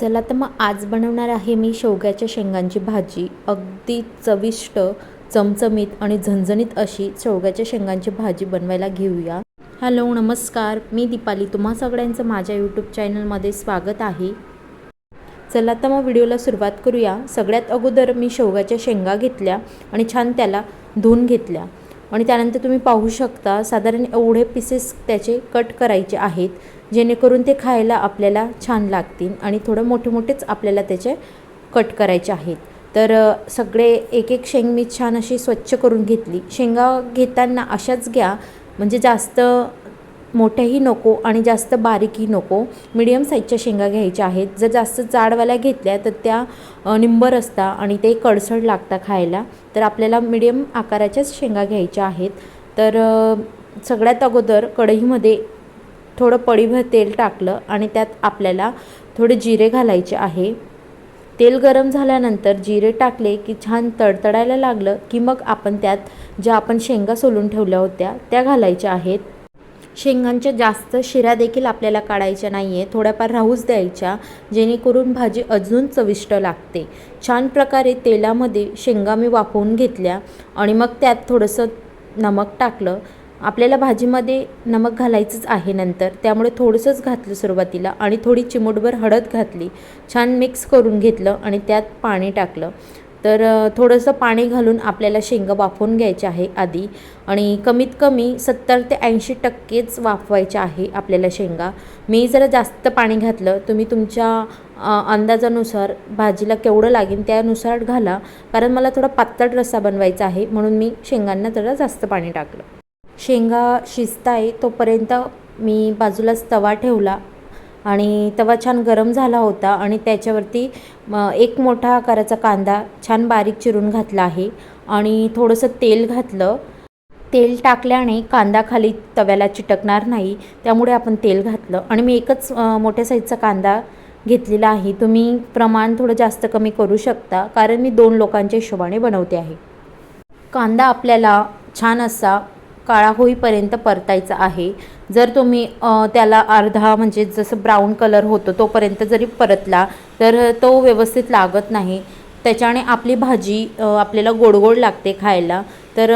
चला तर मग आज बनवणार आहे मी शेवग्याच्या शेंगांची भाजी. अगदी चविष्ट चमचमीत आणि झणझणीत अशी शेवग्याच्या शेंगांची भाजी बनवायला घेऊया. हॅलो नमस्कार. मी दीपाली. तुम्हा सगळ्यांचं माझ्या यूट्यूब चॅनलमध्ये स्वागत आहे. चला तर मग व्हिडिओला सुरुवात करूया. सगळ्यात अगोदर मी शेवग्याच्या शेंगा घेतल्या आणि छान त्याला धुवून घेतल्या. आणि त्यानंतर तुम्ही पाहू शकता साधारण एवढे पीसेस त्याचे कट करायचे आहेत जेणेकरून ते खायला आपल्याला छान लागतील आणि थोडं मोठे मोठेच आपल्याला त्याचे कट करायचे आहेत. तर सगळे एक एक शेंग मी छान अशी स्वच्छ करून घेतली. शेंगा घेताना अशाच घ्या म्हणजे जास्त मोठ्याही नको आणि जास्त बारीकही नको मिडियम साईजच्या शेंगा घ्यायच्या आहेत. जर जास्त जाडवाल्या घेतल्या तर त्या निंबर असता आणि ते कडसड लागता खायला. तर आपल्याला मिडियम आकाराच्याच शेंगा घ्यायच्या आहेत. तर सगळ्यात अगोदर कढईमध्ये थोडं पडीभर तेल टाकलं आणि त्यात आपल्याला थोडे जिरे घालायचे आहे. तेल गरम झाल्यानंतर जिरे टाकले की छान तडतडायला लागलं की मग आपण त्यात ज्या आपण शेंगा सोलून ठेवल्या होत्या त्या घालायच्या आहेत. शेंगांच्या जास्त शिऱ्या देखील आपल्याला काढायच्या नाही आहे थोड्याफार राहूच द्यायच्या जेणेकरून भाजी अजून चविष्ट लागते. छान प्रकारे तेलामध्ये शेंगा मी वाफवून घेतल्या आणि मग त्यात थोडंसं नमक टाकलं. आपल्याला भाजीमध्ये नमक घालायचंच आहे नंतर. त्यामुळे थोडंसंच घातलं सुरुवातीला आणि थोडी चिमूटभर हळद घातली. छान मिक्स करून घेतलं आणि त्यात पाणी टाकलं. तर थोडंसं पाणी घालून आपल्याला शेंगा वाफवून घ्यायचे आहे आधी आणि कमीत कमी सत्तर ते ऐंशी टक्केच वाफवायचे आहे आपल्याला शेंगा. मी जरा जास्त पाणी घातलं तुम्ही तुमच्या अंदाजानुसार भाजीला केवढं लागेल त्यानुसार घाला कारण मला थोडा पातळ रस्सा बनवायचा आहे म्हणून मी शेंगांना जरा जास्त पाणी टाकलं. शेंगा शिजताय तोपर्यंत मी बाजूलाच तवा ठेवला आणि तवा छान गरम झाला होता आणि त्याच्यावरती म, एक मोठा आकाराचा कांदा छान बारीक चिरून घातला आहे आणि थोडंसं तेल घातलं. तेल टाकल्याने कांदा खाली तव्याला चिटकणार नाही त्यामुळे आपण तेल घातलं. आणि मी एकच मोठ्या साईजचा कांदा घेतलेला आहे. तुम्ही प्रमाण थोडं जास्त कमी करू शकता कारण मी दोन लोकांच्या हिशोबाने बनवते आहे. कांदा आपल्याला छान असा काळा होईपर्यंत परतायचा आहे. जर तुम्ही त्याला अर्धा म्हणजे जसं ब्राऊन कलर होतो तोपर्यंत जरी परतला तर तो व्यवस्थित लागत नाही. त्याच्याने आपली भाजी आपल्याला गोड गोड लागते खायला. तर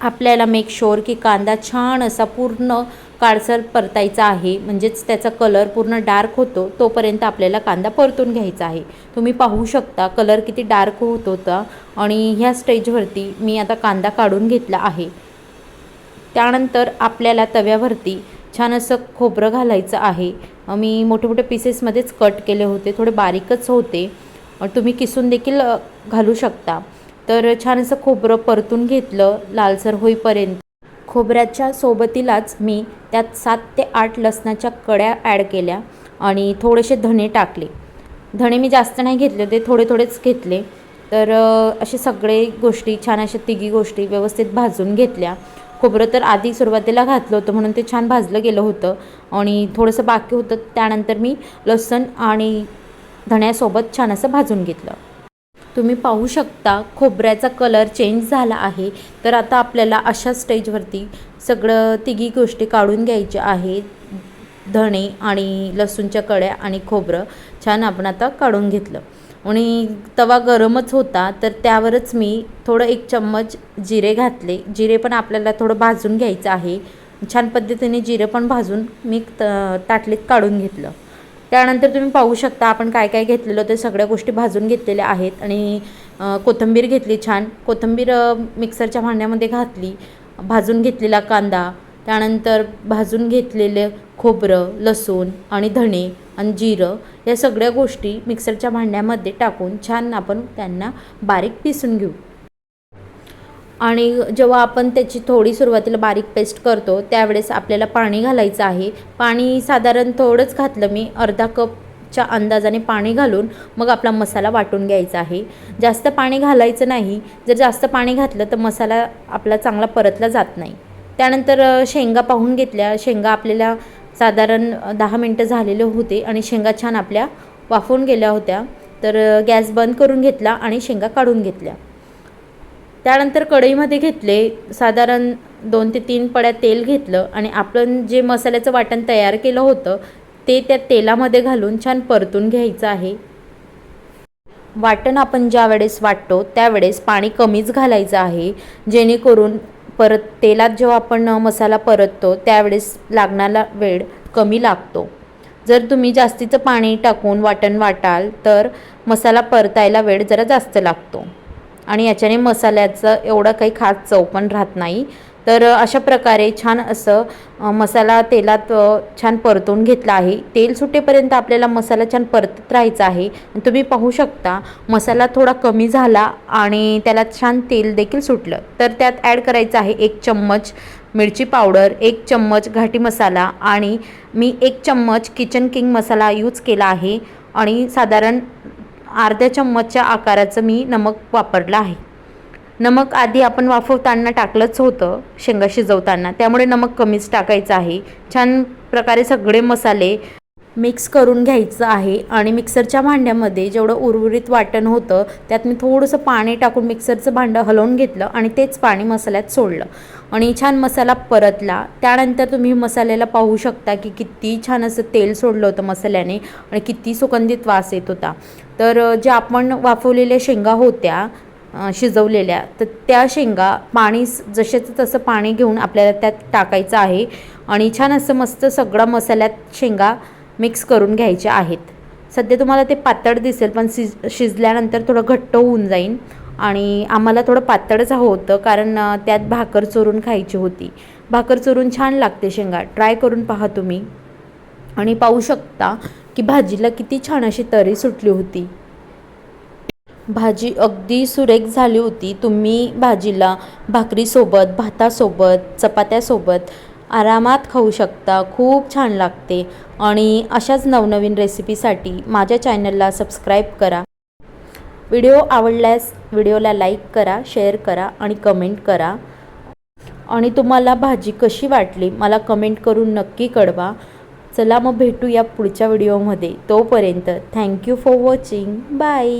आपल्याला मेक शोर की कांदा छान असा पूर्ण काळसर परतायचा आहे. म्हणजेच त्याचा कलर पूर्ण डार्क होतो तोपर्यंत आपल्याला कांदा परतून घ्यायचा आहे. तुम्ही पाहू शकता कलर किती डार्क होत होता. आणि ह्या स्टेजवरती मी आता कांदा काढून घेतला आहे. त्यानंतर आपल्याला तव्यावरती छान असं खोबरं घालायचं आहे. मी मोठे मोठे पीसेसमध्येच कट केले होते. थोडे बारीकच होते. तुम्ही किसून देखील घालू शकता. तर छान असं खोबरं परतून घेतलं लालसर होईपर्यंत. खोबऱ्याच्या सोबतीलाच मी त्यात सात ते आठ लसणाच्या कड्या ॲड केल्या आणि थोडेसे धणे टाकले. धणे मी जास्त नाही घेतले ते थोडे थोडेच घेतले. तर असे सगळे गोष्टी छान अशा तिघी गोष्टी व्यवस्थित भाजून घेतल्या. खोबरं तर आधी सुरुवातीला घातलं होतं म्हणून ते छान भाजलं गेलं होतं. आणि थोडंसं बाकी होतं त्यानंतर मी लसण आणि धण्यासोबत छान असं भाजून घेतलं. तुम्ही पाहू शकता खोबऱ्याचा कलर चेंज झाला आहे. तर आता आपल्याला अशा स्टेजवरती सगळं तिघी गोष्टी काढून घ्यायच्या आहेत. धणे आणि लसूणच्या कड्या आणि खोबरं छान आपण आता काढून घेतलं. आणि तवा गरमच होता तर त्यावरच मी थोडं एक चम्मच जिरे घातले. जिरे पण आपल्याला थोडं भाजून घ्यायचं आहे. छान पद्धतीने जिरे पण भाजून मी त ताटलीत काढून घेतलं. त्यानंतर तुम्ही पाहू शकता आपण काय काय घेतलेलं ते सगळ्या गोष्टी भाजून घेतलेल्या आहेत. आणि कोथिंबीर घेतली छान. कोथिंबीर मिक्सरच्या भांड्यामध्ये घातली. भाजून घेतलेला कांदा. त्यानंतर भाजून घेतलेले खोबरं लसूण आणि धणे आणि जिरं या सगळ्या गोष्टी मिक्सरच्या भांड्यामध्ये टाकून छान आपण त्यांना बारीक पिसून घेऊ. आणि जेव्हा आपण त्याची थोडी सुरुवातीला बारीक पेस्ट करतो त्यावेळेस आपल्याला पाणी घालायचं आहे. पाणी साधारण थोडंच घातलं मी अर्धा कपच्या अंदाजाने पाणी घालून मग आपला मसाला वाटून घ्यायचा आहे. जास्त पाणी घालायचं नाही. जर जास्त पाणी घातलं तर मसाला आपला चांगला परतला जात नाही. त्यानंतर शेंगा पाहून घेतल्या. शेंगा आपल्याला साधारण दहा मिनटं झालेले होते आणि शेंगा छान आपल्या वाफवून गेल्या होत्या. तर गॅस बंद करून घेतला आणि शेंगा काढून घेतल्या. त्यानंतर कढईमध्ये घेतले. साधारण दोन ते तीन पड्या तेल घेतलं आणि आपण जे मसाल्याचं वाटण तयार केलं होतं ते त्या तेलामध्ये घालून छान परतून घ्यायचं आहे. वाटण आपण ज्या वेळेस वाटतो त्यावेळेस पाणी कमीच घालायचं आहे. जेणेकरून परत तेलात जेव्हा आपण मसाला परततो त्यावेळेस लागणारा वेळ कमी लागतो. जर तुम्ही जास्तीचं पाणी टाकून वाटण वाटाल तर मसाला परतायला वेळ जरा जास्त लागतो. आणि याच्याने मसाल्याचं एवढं काही खास चव पण राहत नाही. तर अशा प्रकारे छान असं मसाला तेलात छान परतून घेतला आहे. तेल सुटेपर्यंत आपल्याला मसाला छान परतत राहायचा आहे. तुम्ही पाहू शकता मसाला थोडा कमी झाला आणि त्याला छान तेल देखील सुटलं. तर त्यात ॲड करायचं आहे एक चम्मच मिरची पावडर एक चम्मच घाटी मसाला आणि मी एक चम्मच किचन किंग मसाला यूज केला आहे. आणि साधारण अर्ध्या चम्मचच्या आकाराचं मी नमक वापरलं आहे. नमक आधी आपण वाफवताना टाकलंच होतं शेंगा शिजवताना. त्यामुळे नमक कमीच टाकायचं आहे. छान प्रकारे सगळे मसाले मिक्स करून घ्यायचं आहे आणि मिक्सरच्या भांड्यामध्ये जेवढं उर्वरित वाटण होतं त्यात मी थोडंसं पाणी टाकून मिक्सरचं भांडं हलवून घेतलं आणि तेच पाणी मसाल्यात सोडलं. आणि छान मसाला परतला. त्यानंतर तुम्ही मसाल्याला पाहू शकता की किती छान असं तेल सोडलं होतं मसाल्याने आणि किती सुगंधित वास येत होता. तर जे ज्या आपण वाफवलेल्या शेंगा होत्या शिजवलेल्या तर त्या शेंगा पाणी जसेचं तसं पाणी घेऊन आपल्याला त्यात टाकायचं आहे आणि छान असं मस्त सगळा मसाल्यात शेंगा मिक्स करून घ्यायच्या आहेत. सध्या तुम्हाला ते पातळ दिसेल पण शिज शिजल्यानंतर थोडं घट्ट होऊन जाईल आणि आम्हाला थोडं पातळच हवं होतं कारण त्यात भाकर चोरून खायची होती. भाकर चोरून छान लागते शेंगा ट्राय करून पहा तुम्ही. आणि पाहू शकता की भाजीला किती छान अशी तरी सुटली होती. भाजी अगदी सुरेख झाली होती. तुम्ही भाजीला भाकरीसोबत भातासोबत चपात्यासोबत आरामात खाऊ शकता. खूप छान लागते. आणि अशाच नवनवीन रेसिपीसाठी माझ्या चॅनलला सबस्क्राईब करा. व्हिडिओ आवडल्यास व्हिडिओला लाईक करा शेअर करा आणि कमेंट करा. आणि तुम्हाला भाजी कशी वाटली मला कमेंट करून नक्की कळवा. चला मग भेटूया पुढच्या व्हिडिओमध्ये. तोपर्यंत थँक्यू फॉर वॉचिंग. बाय.